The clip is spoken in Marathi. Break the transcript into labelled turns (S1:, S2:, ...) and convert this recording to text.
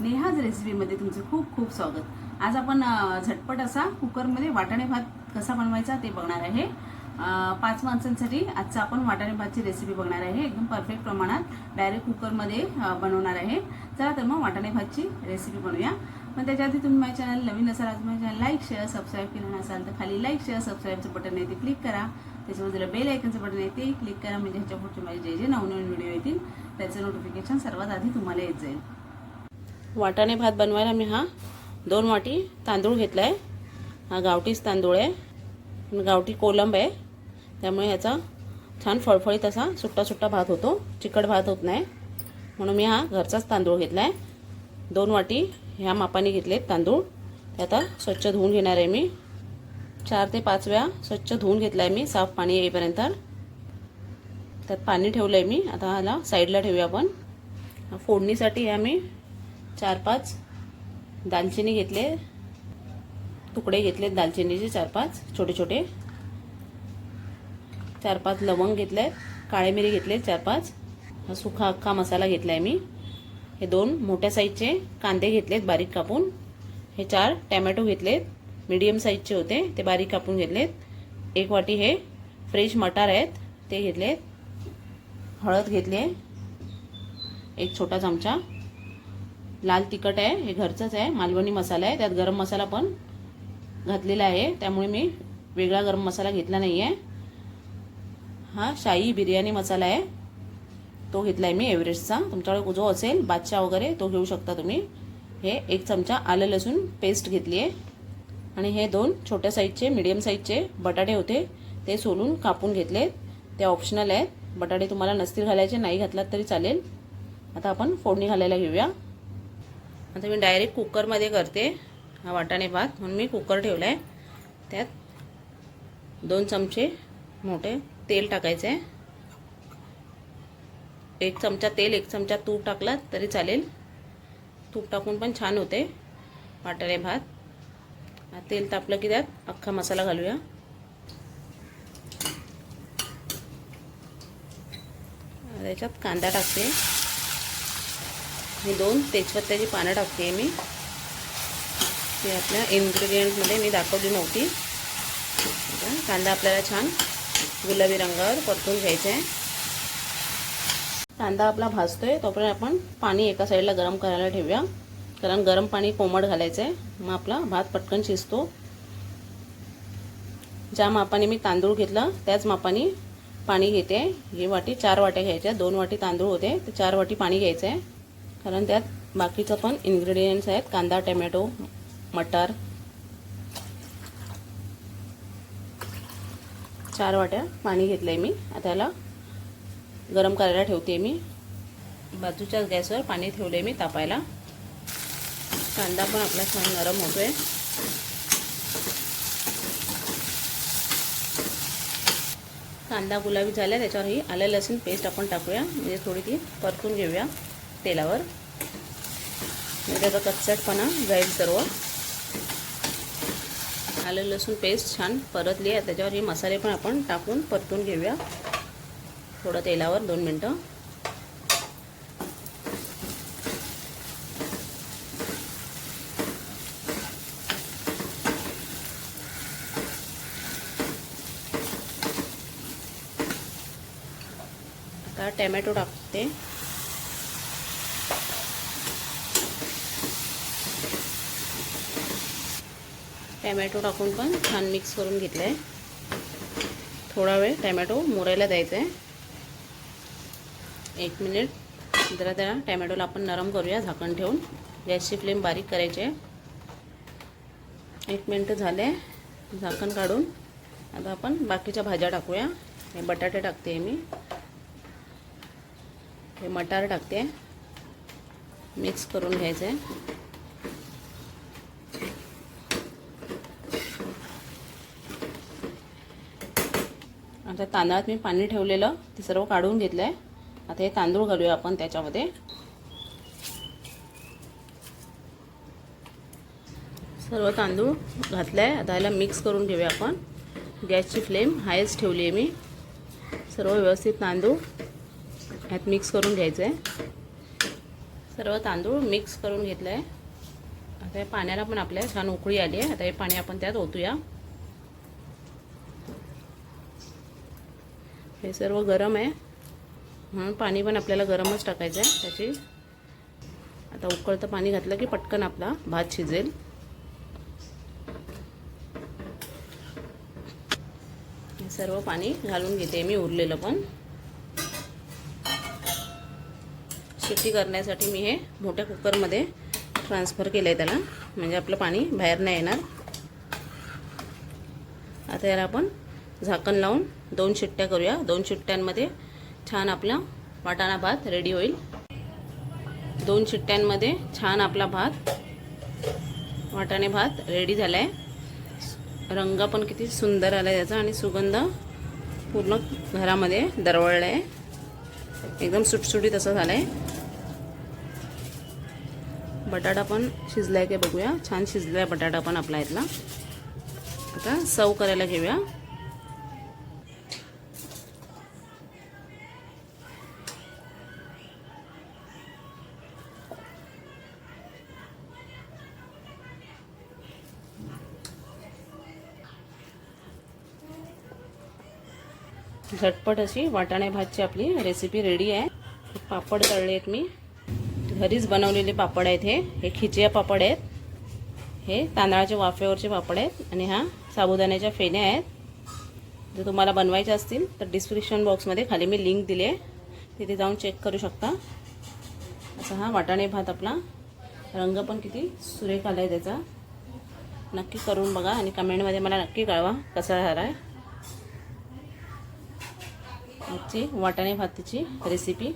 S1: नेहाज रेसिपीमध्ये तुमचं खूप खूप स्वागत. आज आपण झटपट असा कुकरमध्ये वाटाणे भात कसा बनवायचा ते बघणार आहे. पाच माणसांसाठी आजचा आपण वाटाणे भातची रेसिपी बघणार आहे. एकदम परफेक्ट प्रमाणात डायरेक्ट कुकरमध्ये बनवणार आहे. चला तर मग वाटाणे भातची रेसिपी बनवूया. पण त्याच्या आधी तुम्ही माझ्या चॅनल नवीन असाल आज माझ्या चॅनल लाईक शेअर सबस्क्राईब केलं नसाल तर खाली लाईक शेअर सबस्क्राईबचं बटन आहे ते क्लिक करा. त्याच्याबद्दल बेल आयकनचं बटन आहे ते क्लिक करा. म्हणजे ह्याच्या पुढचे माझे जे जे नवनवीन व्हिडिओ येतील त्याचं नोटिफिकेशन सर्वात आधी तुम्हाला येत जाईल. वाटाणे भात बनवायला मी हा दोन वाटी तांदूळ घेतला आहे हा गावठीच तांदूळ आहे. गावठी कोलंब आहे. त्यामुळे ह्याचा छान फळफळीत असा सुट्टा सुट्टा भात होतो. चिकट भात होत नाही. म्हणून मी हा घरचाच तांदूळ घेतला आहे दोन वाटी ह्या मापाने घेतलेत तांदूळ. ते आता स्वच्छ धुवून घेणार आहे मी. चार ते पाच वेळा स्वच्छ धुवून घेतला आहे मी. साफ पाणी येईपर्यंत. त्यात पाणी ठेवलं आहे मी. आता ह्याला साईडला ठेवूया आपण. फोडणीसाठी ह्या मी चार पाच दालचिनी घेतले. तुकडे घेतले दालचिनीचे चार पाच छोटे छोटे चार पाच लवंग घेतले काळे मिरी घेतले चार पाच हा सुखा अख्खा मसाला घेतला आहे मी. हे दोन मोठ्या साईजचे कांदे घेतलेत बारीक कापून. हे चार टॅमॅटो घेतलेत मीडियम साईजचे होते ते बारीक कापून घेतलेत. एक वाटी हे फ्रेश मटार आहेत ते घेतलेत. हळद घेतली आहे एक छोटा चमचा. लाल तिखट आहे हे घरचंच आहे मालवणी मसाला आहे त्यात गरम मसाला पण घातलेला आहे त्यामुळे मी वेगळा गरम मसाला घेतला नाही आहे हा शाही बिर्याणी मसाला आहे तो घेतला आहे मी एव्हरेस्टचा. तुमच्याकडे जो असेल बादशाह वगैरे तो घेऊ शकता तुम्ही. हे एक चमचा आलं लसूण पेस्ट घेतली आहे. आणि हे दोन छोट्या साईजचे मिडियम साईजचे बटाटे होते ते सोलून कापून घेतले ते ऑप्शनल आहेत. बटाटे तुम्हाला नसतील घालायचे नाही घातलात तरी चालेल. आता आपण फोडणी घालायला घेऊया. आता मी डायरेक्ट कुकरमध्ये करते हा वाटाणे भात. म्हणून मी कुकर ठेवला आहे त्यात दोन चमचे मोठे तेल टाकायचं आहे एक चमचा तेल एक चमचा तूप टाकलात तरी चालेल. तूप टाकून पण छान होते वाटाणे भात. तेल तापलं की त्यात अख्खा मसाला घालूया. त्याच्यात कांदा टाकते. मी दोन तेजपत्त्याची पानं टाकते मी. ते आपल्या इन्ग्रेडियंटमध्ये मी दाखवली नव्हती. कांदा आपल्याला छान गुलाबी रंगावर परतून घ्यायचा आहे. कांदा आपला भाजतो आहे तोपर्यंत आपण पाणी एका साईडला गरम करायला ठेवूया. कारण गरम पाणी कोमट घालायचं आहे मग आपला भात पटकन शिजतो. ज्या मापाने मी तांदूळ घेतला त्याच मापाने पाणी घेते. ही वाटी चार वाट्या घ्यायच्या. दोन वाटी तांदूळ होते. ते चार वाटी पाणी घ्यायचं आहे कारण त्यात बाकीचं पण इन्ग्रेडियंट्स आहेत. कांदा टमॅटो मटार. चार वाट्या पाणी घेतलं आहे मी. आता याला गरम करायला ठेवते मी. बाजूच्याच गॅसवर पाणी ठेवलं आहे मी तापायला. कांदा पण आपला छान नरम होतो आहे कांदा गुलाबी झाला त्याच्यावर ही आलं लसूण पेस्ट आपण टाकूया. म्हणजे थोडी ती परतून घेऊया. तेलावर. म्हणजे त्याचा कच्चटपणा जाईल सर्व. आलं लसूण पेस्ट छान परतली आहे. त्याच्यावर हे मसाले पण आपण टाकून परतून घेऊया. थोडं तेलावर दोन मिनटं. आता टॅमॅटो टाकते. टॅमॅटो टाकून पण छान मिक्स करून घेतलं आहे थोडा वेळ टॅमॅटो मोरायला द्यायचा आहे एक मिनिट. जरा त्याला टॅमॅटोला आपण नरम करूया झाकण ठेवून. गॅसची फ्लेम बारीक करायची आहे. एक मिनटं झाले झाकण काढून. आता आपण बाकीच्या भाज्या टाकूया. हे बटाटे टाकते मी. हे मटार टाकते. मिक्स करून घ्यायचं आहे आता तांदळात मी पाणी ठेवलेलं ते सर्व काढून घेतलं आहे आता हे तांदूळ घालूया आपण त्याच्यामध्ये. सर्व तांदूळ घातलं आहे आता याला मिक्स करून घेऊया आपण. गॅसची फ्लेम हायच ठेवली आहे मी. सर्व व्यवस्थित तांदूळ ह्यात मिक्स करून घ्यायचं आहे सर्व तांदूळ मिक्स करून घेतलं आहे आता या पाण्याला पण आपल्या छान उकळी आली आहे. आता हे पाणी आपण त्यात ओतूया. हे सर्व गरम आहे. म्हणून पाणी पण आपल्याला गरमच टाकायचं आहे त्याची आता उकळतं पाणी घातलं की पटकन आपला भात शिजेल. हे सर्व पाणी घालून घेते मी उरलेलं पण. शिट्टी करण्यासाठी मी हे मोठ्या कुकरमध्ये ट्रान्सफर केलं आहे त्याला. म्हणजे आपलं पाणी बाहेर नाही येणार. आता याला आपण झाकण लावून दोन शिट्ट्या करूया. दोन शिट्ट्यांमध्ये छान आपला वाटाणा भात रेडी होईल. दोन शिट्ट्यांमध्ये छान आपला भात वाटाणे भात रेडी झाला आहे रंग पण किती सुंदर आला आहे त्याचा आणि सुगंध पूर्ण घरामध्ये दरवळला आहे एकदम सुटसुटीत असं झालं आहे बटाटा पण शिजलाय का बघूया. छान शिजला आहे बटाटा पण आपला इथला. आता सर्व करायला घेऊया. झटपट अशी वाटाणे भातची आपली रेसिपी रेडी आहे. पापड तळले आहेत मी. घरीच बनवलेले पापड आहेत हे. हे खिचिया पापड आहेत. हे तांदळाच्या वाफेवरचे पापड आहेत आणि हा साबुदाण्याच्या फेण्या आहेत. जर तुम्हाला बनवायचे असतील तर डिस्क्रिप्शन बॉक्समध्ये खाली मी लिंक दिली आहे. तिथे जाऊन चेक करू शकता. असा हा वाटाणे भात आपला. रंग पण किती सुरेख आला आहे त्याचा. नक्की करून बघा आणि कमेंटमध्ये मला नक्की कळवा कसा झाला आहे आजची वाटाणे भाताची रेसिपी